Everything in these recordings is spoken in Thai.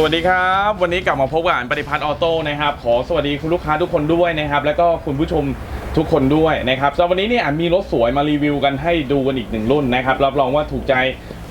สวัสดีครับ วันนี้กลับมาพบกับอ่านปฏิพัฒน์ออโต้นะครับ ขอสวัสดีคุณลูกค้าทุกคนด้วยนะครับ แล้วก็คุณผู้ชมทุกคนด้วยนะครับสำหรับวันนี้เนี่ยอ่านมีรถสวยมารีวิวกันให้ดูกันอีกหนึ่งรุ่นนะครับ รับรองว่าถูกใจ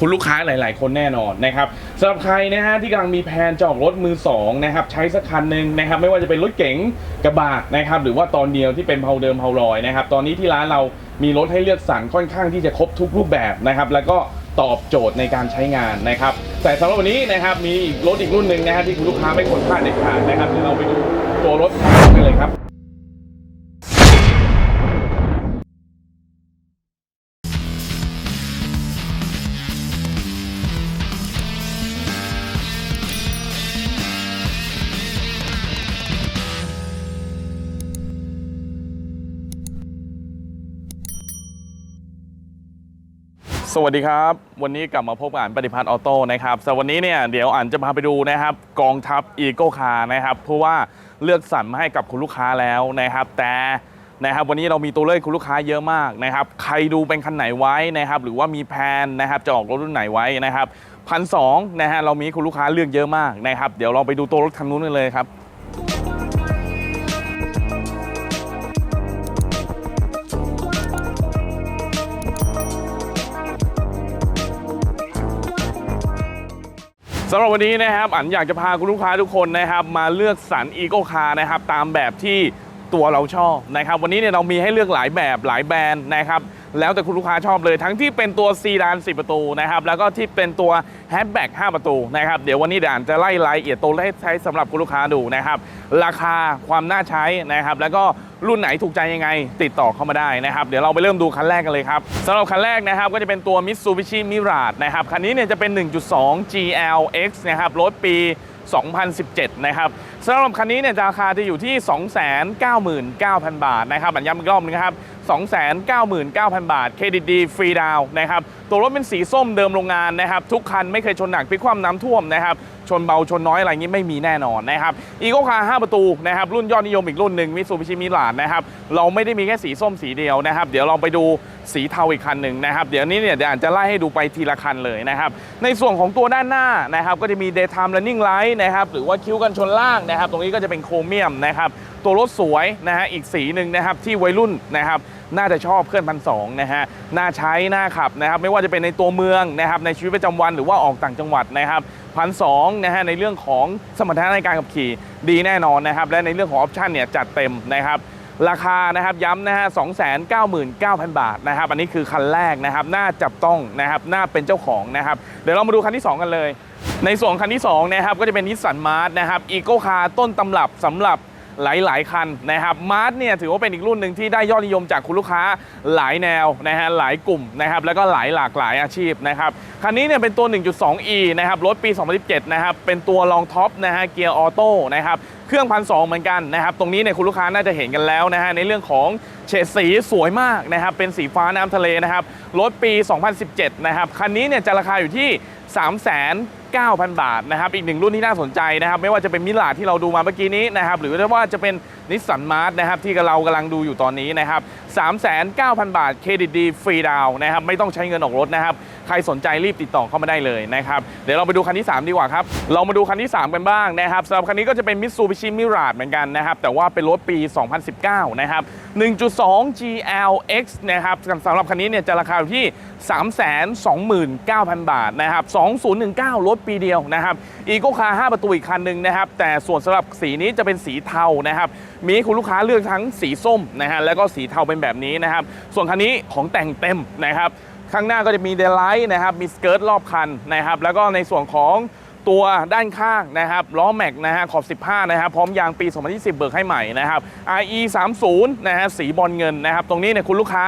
คุณลูกค้าหลาย ๆ คนแน่นอนนะครับสำหรับใครนะฮะที่กำลังมีแผนจออกรถมือสองนะครับใช้สักคันหนึ่งนะครับ ไม่ว่าจะเป็นรถเก๋งกระบะนะครับ หรือว่าตอนเดียวที่เป็นเพาเดิมเพาลอยนะครับ ตอนนี้ที่ร้านเรามีรถให้เลือกสรรค่อนข้างที่จะครบทุกรูปแบบนะครับ แล้วก็ ตอบโจทย์ในการใช้งานนะครับ แต่สำหรับวันนี้นะครับมีรถอีกรุ่นหนึ่งนะฮะที่คุณลูกค้าไม่ควรพลาดเด็ดขาดนะครับเดี๋ยวเราไปดูตัวรถกันเลยครับ สวัสดีครับ วันนี้กลับมาพบกับอ่านปฏิพัฒน์ออโต้นะครับสำหรับวันนี้เนี่ยเดี๋ยวอ่านจะพาไปดูนะครับกองทัพอีโก้คาร์นะครับเพราะว่าเลือกสรรมาให้กับคุณลูกค้าแล้วนะครับ แต่นะครับวันนี้เรามีตัวเลือกคุณลูกค้าเยอะมากนะครับใครดูเป็นคันไหนไว้นะครับหรือว่ามีแพลนนะครับจะออกรถรุ่นไหนไว้นะครับพันสองนะฮะเรามีคุณลูกค้าเลือกเยอะมากนะครับเดี๋ยวเราไปดูตัวรถคันนู้นกันเลยครับ สำหรับวันนี้นะครับอันอยากจะพาคุณลูกค้าทุกคนนะครับ มาเลือกสรรอีโก้คาร์นะครับ ตามแบบที่ ตัวเราชอบนะครับวันนี้เนี่ยเรามีให้เลือกหลายแบบหลายแบรนด์นะครับแล้วแต่คุณลูกค้าชอบเลยทั้งที่เป็นตัวซีดาน4ประตูนะครับแล้วก็ที่เป็นตัวแฮชแบ็ก5ประตูนะครับเดี๋ยววันนี้เดี๋ยวอ่านจะไล่รายละเอียดตัวเลขใช้สำหรับคุณลูกค้าดูนะครับราคาความน่าใช้นะครับแล้วก็รุ่นไหนถูกใจยังไง ติดต่อเข้ามาได้นะครับเดี๋ยวเราไปเริ่มดูคันแรกกันเลยครับสำหรับคันแรกนะครับก็จะเป็นตัว Mitsubishi Mirage นะครับคันนี้เนี่ยจะเป็น 1.2 GLX นะครับรถปี 2017 นะครับสำหรับคันนี้เนี่ยราคาจะอยู่ที่ 299,000 บาทนะครับอันย้ำอีกรอบนึงนะครับ 299,000 บาท เครดิตดีฟรีดาวนะครับ ตัวรถเป็นสีส้มเดิมโรงงานนะครับ ทุกคันไม่เคยชนหนักพลิกคว่ำน้ำท่วมนะครับ ชนเบาชนน้อยอะไรงี้ไม่มีแน่นอนนะครับอีโก้คาร์5ประตูนะครับรุ่นยอดนิยมอีกรุ่นหนึ่งมิสูบิชิมิลานนะครับเราไม่ได้มีแค่สีส้มสีเดียวนะครับเดี๋ยวเราไปดูสีเทาอีกคันหนึ่งนะครับเดี๋ยวนี้เนี่ยเดี๋ยวอาจจะไล่ให้ดูไปทีละคันเลยนะครับในส่วนของตัวด้านหน้านะครับก็จะมี daytime running light นะครับหรือว่าคิ้วกันชนล่างนะครับตรงนี้ก็จะเป็นโครเมียมนะครับ ตัวรถสวยนะฮะอีกสีหนึ่งนะครับที่วัยรุ่นนะครับน่าจะชอบเคลื่อนพันสองนะฮะน่าใช้น่าขับนะครับไม่ว่าจะเป็นในตัวเมืองนะครับในชีวิตประจำวันหรือว่าออกต่างจังหวัดนะครับพันสองนะฮะในเรื่องของสมรรถนะในการขับขี่ดีแน่นอนนะครับและในเรื่องของออปชันเนี่ยจัดเต็มนะครับราคานะครับย้ำนะฮะ299,000 บาทนะครับอันนี้คือคันแรกนะครับน่าจับต้องนะครับน่าเป็นเจ้าของนะครับเดี๋ยวเรามาดูคันที่ 2 กันเลย ในส่วนคันที่2นะครับก็จะเป็นนิสสันมาร์ทนะครับอีโก้คาร์ต้นตำรับสำหรับ หลาย ๆ คันนะครับมาร์ทเนี่ยถือว่าเป็นอีกรุ่นหนึ่งที่ได้ยอดนิยมจากคุณลูกค้าหลายแนวนะฮะหลายกลุ่มนะครับแล้วก็หลายหลากหลายอาชีพนะครับคันนี้เนี่ยเป็นตัว 1.2e นะครับรถปี 2017 นะครับเป็นตัวรองท็อปนะฮะเกียร์ออโต้นะครับเครื่องพันสเหมือนกันนะครับตรงนี้เนี่ยคุณลูกค้าน่าจะเห็นกันแล้วนะฮะในเรื่องของเฉดสีสวยมากนะครับเป็นสีฟ้าน้ำทะเลนะครับรถปี 2017 นะครับคันนี้เนี่ยจะราคาอยู่ที่3 9 0 0 0 9,000 บาทนะครับอีกหนึ่งรุ่นที่น่าสนใจนะครับไม่ว่าจะเป็นมิลาที่เราดูมาเมื่อกี้นี้นะครับหรือว่าจะเป็นนิสสันมาร์ทนะครับที่เรากำลังดูอยู่ตอนนี้นะครับ39,000 บาทเครดิตดีฟรีดาวนะครับไม่ต้องใช้เงินออกรถนะครับ ใครสนใจรีบติดต่อเข้ามาได้เลยนะครับ เดี๋ยวเราไปดูคันที่ 3 ดีกว่าครับ เรามาดูคันที่ 3 กันบ้างนะครับสำหรับคันนี้ก็จะเป็น Mitsubishi Mirage เหมือนกันนะครับ แต่ว่าเป็นรถปี 2019 นะครับ 1.2 GLX นะครับสำหรับคันนี้เนี่ยจะราคาอยู่ที่ 329,000 บาทนะครับ 2019 รถปีเดียวนะครับ อีโก้คาร์5ประตูอีกคันหนึ่งนะครับ แต่ส่วนสำหรับสีนี้จะเป็นสีเทานะครับ มีคุณลูกค้าเลือกทั้งสีส้มนะฮะ แล้วก็สีเทาเป็นแบบนี้นะครับ ส่วนคันนี้ของแต่งเต็มนะครับ ข้างหน้าก็จะมีเดลไลท์นะครับ มีสเกิร์ตรอบคันนะครับ แล้วก็ในส่วนของตัวด้านข้างนะครับล้อแม็กนะฮะขอบ 15 นะครับ พร้อมยางปี 2020 เบิกให้ใหม่นะครับ RE 30นะฮะสีบอลเงินนะครับ ตรงนี้เนี่ยคุณลูกค้า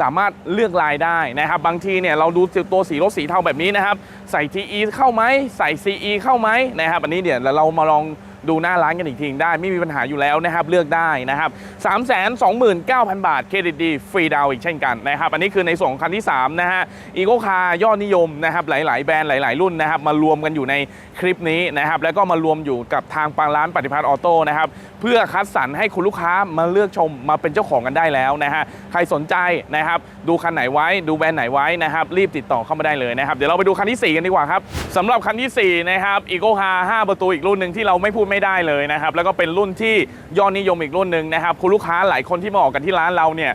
สามารถเลือกลายได้นะครับ บางทีเนี่ยเราดูตัวสีรถสีเทาแบบนี้นะครับ ใส่ TE เข้าไหมใส่ CE เข้าไหมนะครับ อันนี้เดี๋ยวเรามาลอง ดูหน้าร้านกันอีกทีได้ไม่มีปัญหาอยู่แล้วนะครับเลือกได้นะครับ3 2 9 0 0 0 บาทเครดิตดีฟรีดาวอีกเช่นกันนะครับอันนี้คือในส่วนของคันที่3นะฮะอีโกคายอดนิยมนะครับหลาย ๆ แบรนด์หลาย ๆ รุ่นนะครับมารวมกันอยู่ในคลิปนี้นะครับแล้วก็มารวมอยู่กับทางปางร้านปฏิพัฒน์ออโต้นะครับเพื่อคัดสรรให้คุณลูกค้ามาเลือกชมมาเป็นเจ้าของกันได้แล้วนะฮะใครสนใจนะครับดูคันไหนไว้ดูแบรนด์ไหนไว้นะครับรีบติดต่อเข้ามาได้เลยนะครับเดี๋ยวเราไปดูคันที่ 4 กันดีกว่าครับสำหรับคันที่4นะครับอีโกคา5ประตูอีกรุ่นหนึ่งที่เราไม่พูดไม่ได้เลยนะครับ แล้วก็เป็นรุ่นที่ยอดนิยมอีกรุ่นหนึ่งนะครับ คุณลูกค้าหลายคนที่มาออกกันที่ร้านเราเนี่ย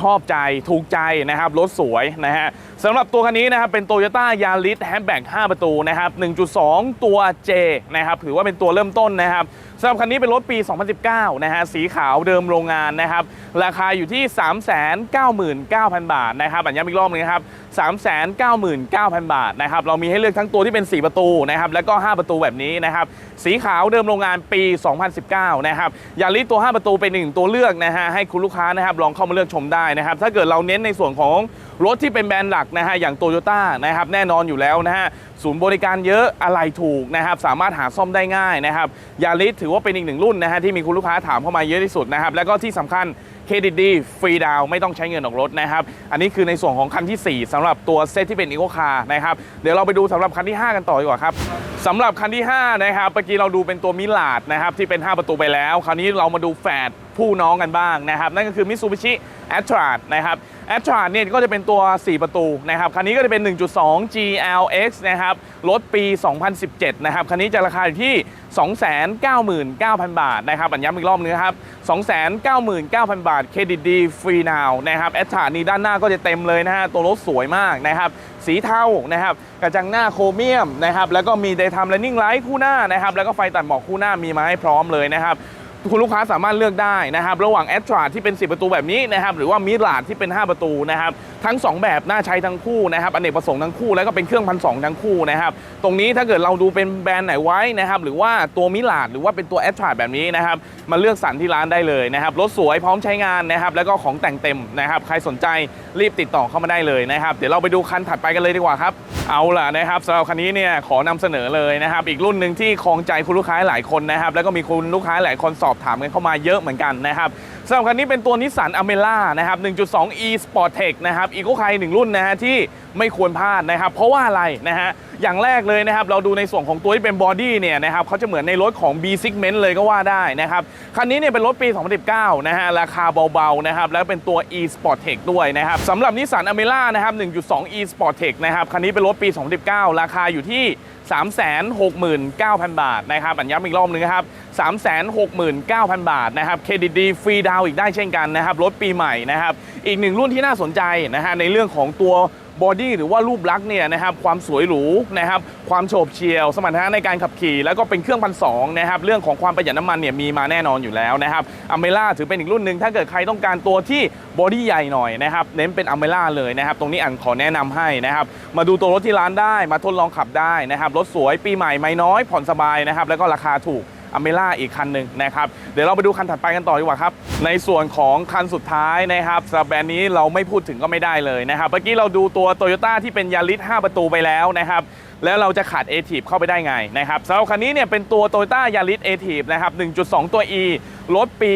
ชอบใจถูกใจนะครับรถสวยนะฮะสำหรับตัวคันนี้นะครับเป็น Toyota Yaris Hatchback 5 ประตูนะครับ1.2 ตัว J นะครับถือว่าเป็นตัวเริ่มต้นนะครับ สำหรับคันนี้เป็นรถปี 2019 นะฮะ สีขาวเดิมโรงงานนะครับ ราคาอยู่ที่ 399,000 บาทนะครับอันย้ำอีกรอบนึงครับ 399,000 บาทนะครับ เรามีให้เลือกทั้งตัวที่เป็น 4 ประตูนะครับ แล้วก็ 5 ประตูแบบนี้นะครับ สีขาวเดิมโรงงานปี 2019 นะครับยาริสตัว 5 ประตูเป็นหนึ่งตัวเลือกนะฮะ ให้คุณลูกค้านะครับลองเข้ามาเลือกชมได้นะครับ ถ้าเกิดเราเน้นในส่วนของรถที่เป็นแบรนด์หลักนะฮะ อย่างโตโยต้านะครับ แน่นอนอยู่แล้วนะฮะ ศูนย์บริการเยอะ อะไรถูกนะครับ สามารถหาซ่อมได้ง่ายนะครับ ยาริสถือว่าเป็นอีกหนึ่งรุ่นนะฮะที่มีคุณลูกค้าถามเข้ามาเยอะที่สุดนะครับ แล้วก็ที่สำคัญเครดิตดีฟรีดาวไม่ต้องใช้เงินออกรถนะครับ อันนี้คือในส่วนของคันทีสี่4สำหรับตัวเซตที่เป็นอีโคคาร์นะครับ เดี๋ยวเราไปดูสำหรับคันที่ 5 กันต่อดีกว่าครับสำหรับคันที่ 5 นะครับเมื่อกี้เราดูเป็นตัวมิลาดนะครับที่เป็น 5 ประตูไปแล้ว คราวนี้เรามาดูแฝด ผู้น้องกันบ้างนะครับนั่นก็คือ Mitsubishi a t r a นะครับ a t r a เนี่ยก็จะเป็นตัว 4 ประตูนะครับคันนี้ก็จะเป็น 1.2 GLX นะครับรถปี 2017 นะครับคันนี้จะราคาอยู่ที่ 299,000 บาทนะครับอันย้ำอีกรอบนึงครับ 299,000 บาทเครดิตดีฟรีนาวนะครับแอตทานี่ด้านหน้าก็จะเต็มเลยนะฮะตัวรถสวยมากนะครับสีเทานะครับกระจังหน้าโครเมียมนะครับแล้วก็มีไดท i ม e ลนิ่งไลท์คู่หน้านะครับแล้วก็ไฟตัดหมอกคู่หน้ามีมาให้พร้อมเลยนะครับ คุณลูกค้าสามารถเลือกได้นะครับ ระหว่างแอตราที่เป็น 10 ประตูแบบนี้นะครับ หรือว่ามิลาดที่เป็น 5 ประตูนะครับ ทั้ง 2 แบบน่าใช้ทั้งคู่นะครับอเนกประสงค์ทั้งคู่แล้วก็เป็นเครื่องพันสทั้งคู่นะครับ ตรงนี้ถ้าเกิดเราดูเป็นแบรนด์ไหนไว้นะครับ หรือว่าตัวมิลาดหรือว่าเป็นตัวแอตราแบบนี้นะครับ มาเลือกสรรที่ร้านได้เลยนะครับ รถสวยพร้อมใช้งานนะครับ แล้วก็ของแต่งเต็มนะครับ ใครสนใจรีบติดต่อเข้ามาได้เลยนะครับ เดี๋ยวเราไปดูคันถัดไปกันเลยดีกว่าครับ เอาล่ะนะครับสำหรับคันนี้เนี่ยขอนำเสนอเลยนะครับ อีกรุ่นหนึ่งที่ครองใจคุณลูกค้าหลายคนนะครับ แล้วก็มีคุณลูกค้าหลายคนสอบถามกันเข้ามาเยอะเหมือนกันนะครับ สำหรับคันนี้เป็นตัวนิสสันอเมล่านะครับ 1.2 e Sportec นะครับอีโคคหนึ่งรุ่นนะฮะที่ไม่ควรพลาดนะครับ เพราะว่าอะไรนะฮะอย่างแรกเลยนะครับ เราดูในส่วนของตัวที่เป็นบอดี้เนี่ยนะครับเขาจะเหมือนในรถของ B segment เลยก็ว่าได้นะครับ คันนี้เนี่ยเป็นรถปี 2019 นะฮะราคาเบาๆนะครับ แล้วเป็นตัว e Sportec ด้วยนะครับสำหรับนิสสันอเมล่านะครับ 1.2 e Sportec นะครับคันนี้เป็นรถปี 2019 ราคาอยู่ที่369,000 บาทนะครับอันย้ำอีกรอบนึงนะครับ369,000 บาทนะครับเครดิตดีฟรีดาวอีกได้เช่นกันนะครับรถปีใหม่นะครับอีกหนึ่งรุ่นที่น่าสนใจนะฮะในเรื่องของตัวบอดี้หรือว่ารูปลักษณ์เนี่ยนะครับความสวยหรูนะครับความโฉบเฉี่ยว สมรรถนะในการขับขี่ แล้วก็เป็นเครื่องพันสองนะครับเรื่องของความประหยัดน้ำมันเนี่ยมีมาแน่นอนอยู่แล้วนะครับอเมล่าถือเป็นอีกรุ่นหนึ่งถ้าเกิดใครต้องการตัวที่บอดี้ใหญ่หน่อยนะครับเน้นเป็นอเมล่าเลยนะครับตรงนี้อันขอแนะนำให้นะครับมาดูตัวรถที่ร้านได้มาทดลองขับได้นะครับรถสวยปีใหม่ไม่น้อยผ่อนสบายนะครับแล้วก็ราคาถูก อเมล่าอีกคันหนึ่งนะครับ เดี๋ยวเราไปดูคันถัดไปกันต่อดีกว่าครับ ในส่วนของคันสุดท้ายนะครับสำหรับแบรนด์นี้เราไม่พูดถึงก็ไม่ได้เลยนะครับ เมื่อกี้เราดูตัว t o y ยต้ที่เป็นยาริส5ประตูไปแล้วนะครับแล้วเราจะขาด a t i v เข้าไปได้ไงนะครับสำหรับคันนี้เนี่ยเป็นตัว t o y ต้ายาริส a t i v นะครับ 1.2 ตัว E รถปี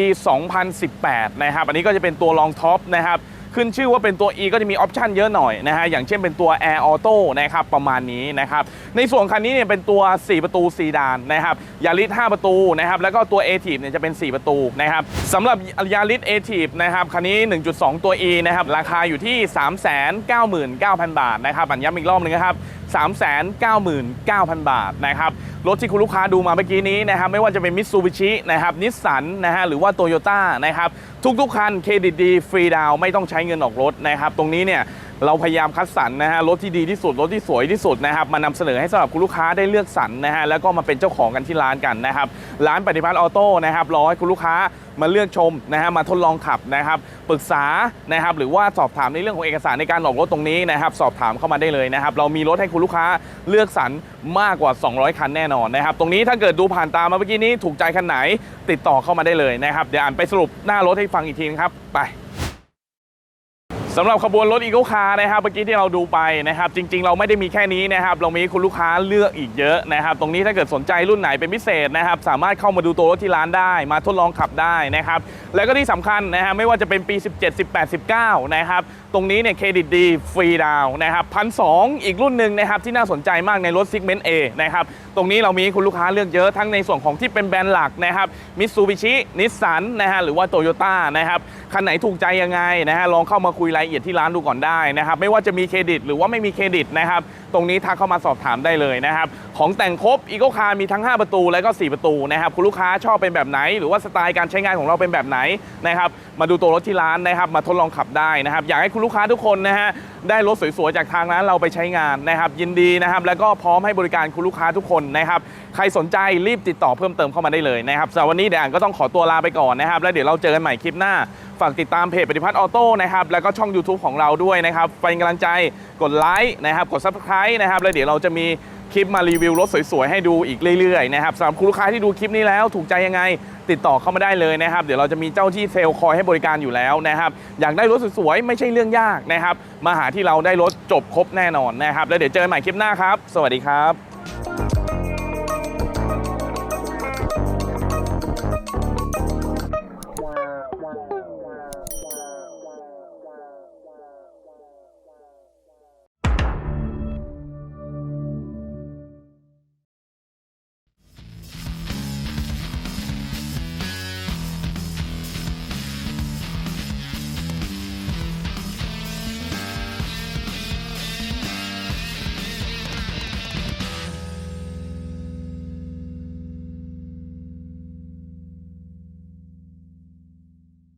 2018 นะครับ อันนี้ก็จะเป็นตัวรองท็อปนะครับ ขึ้นชื่อว่าเป็นตัว E ก็จะมีออปชันเยอะหน่อยนะฮะอย่างเช่นเป็นตัว Air Auto นะครับประมาณนี้นะครับในส่วนคันนี้เนี่ยเป็นตัว 4 ประตูซีดานนะครับยาริส5ประตูนะครับแล้วก็ตัว a t i v เนี่ยจะเป็น 4 ประตูนะครับสำหรับยาริส a t i v นะครับคันนี้ 1.2 ตัว E นะครับราคาอยู่ที่ 399,000 บาทนะครับอันย้ำอีกรอบหนึงนะครับ399,000 บาทนะครับรถที่คุณลูกค้าดูมาเมื่อกี้นี้นะครับไม่ว่าจะเป็นมิตซูบิชินะครับนิสสันนะฮะหรือว่าโตโยต้านะครับทุกๆคันเครดิตดีฟรีดาวไม่ต้องใช้เงินออกรถนะครับตรงนี้เนี่ย เราพยายามคัดสรรนะฮะรถที่ดีที่สุดรถที่สวยที่สุดนะครับมานำเสนอให้สำหรับคุณลูกค้าได้เลือกสรรนะฮะแล้วก็มาเป็นเจ้าของกันที่ร้านกันนะครับร้านปฏิพัฒน์ออโต้นะครับรอให้คุณลูกค้ามาเลือกชมนะฮะมาทดลองขับนะครับปรึกษานะครับหรือว่าสอบถามในเรื่องของเอกสารในการออกรถตรงนี้นะครับสอบถามเข้ามาได้เลยนะครับเรามีรถให้คุณลูกค้าเลือกสรรมากกว่า 200 คันแน่นอนนะครับตรงนี้ถ้าเกิดดูผ่านตามมาเมื่อกี้นี้ถูกใจคันไหนติดต่อเข้ามาได้เลยนะครับเดี๋ยวอ่านไปสรุปหน้ารถให้ฟังอีกทีนะครับไป สำหรับขบวนรถอีโ c คาร์นะครับเมื่อกี้ที่เราดูไปนะครับ จริง ๆ เราไม่ได้มีแค่นี้นะครับเรามีคุณลูกค้าเลือกอีกเยอะนะครับ ตรงนี้ถ้าเกิดสนใจรุ่นไหนเป็นพิเศษนะครับ สามารถเข้ามาดูตัวรถที่ร้านได้ มาทดลองขับได้นะครับ แล้วก็ที่สำคัญนะฮะไม่ว่าจะเป็นปี 17 18 19 นะครับ ตรงนี้เนี่ยเครดิตดีฟรีดาวนะครับพันสอีกรุ่นหนึ่งนะครับที่น่าสนใจมากในรถ Segment A นะครับตรงนี้เรามีคุณลูกค้าเลือกเยอะทั้งในส่วนของที่เป็นแบรนด์หลักนะครับมิตซูบิชินิสสันนะฮะหรือว่าโตโยต้านะครับคันไหนถูกใจยังไงนะฮะลองเข้ามาคุยรายละเอียดที่ร้านดูก่อนได้นะครับ ไม่ว่าจะมีเครดิตหรือว่าไม่มีเครดิตนะครับ ตรงนี้ทักเข้ามาสอบถามได้เลยนะครับ ของแต่งครบอีโ c คาร์มีทั้ง 5 ประตูและก็ 4 ประตูนะครับคุณลูกค้าชอบเป็นแบบไหน หรือว่าสไตล์การใช้งานของเราเป็นแบบไหนนะครับมาดูตัวรถที่ร้านนะครับมาทดลองขับได้นะครับอยากให้คุณลูกค้าทุกคนนะฮะได้รถสวยๆจากทางร้านเราไปใช้งานนะครับ ยินดีนะครับ แล้วก็พร้อมให้บริการคุณลูกค้าทุกคนนะครับ ใครสนใจรีบติดต่อเพิ่มเติมเข้ามาได้เลยนะครับสำหรับวันนี้เดี๋ยวอ่านก็ต้องขอตัวลาไปก่อนนะครับ แล้วเดี๋ยวเราเจอกันใหม่คลิปหน้า ฝากติดตามเพจปฏิพัฒน์ออโต้นะครับ แล้วก็ช่อง YouTube ของเราด้วยนะครับเป็นกำลังใจกดไลค์นะครับกด Subscribe นะครับแล้วเดี๋ยวเราจะมีคลิปมารีวิวรถสวยๆให้ดูอีกเรื่อยๆนะครับสำหรับคุณลูกค้าที่ดูคลิปนี้แล้วถูกใจยังไงติดต่อเข้ามาได้เลยนะครับ เดี๋ยวเราจะมีเจ้าที่เซลล์คอยให้บริการอยู่แล้วนะครับ อยากได้รถสวยๆ ไม่ใช่เรื่องยากนะครับ มาหาที่เราได้รถจบครบแน่นอนนะครับ แล้วเดี๋ยวเจอกันใหม่คลิปหน้าครับ สวัสดีครับ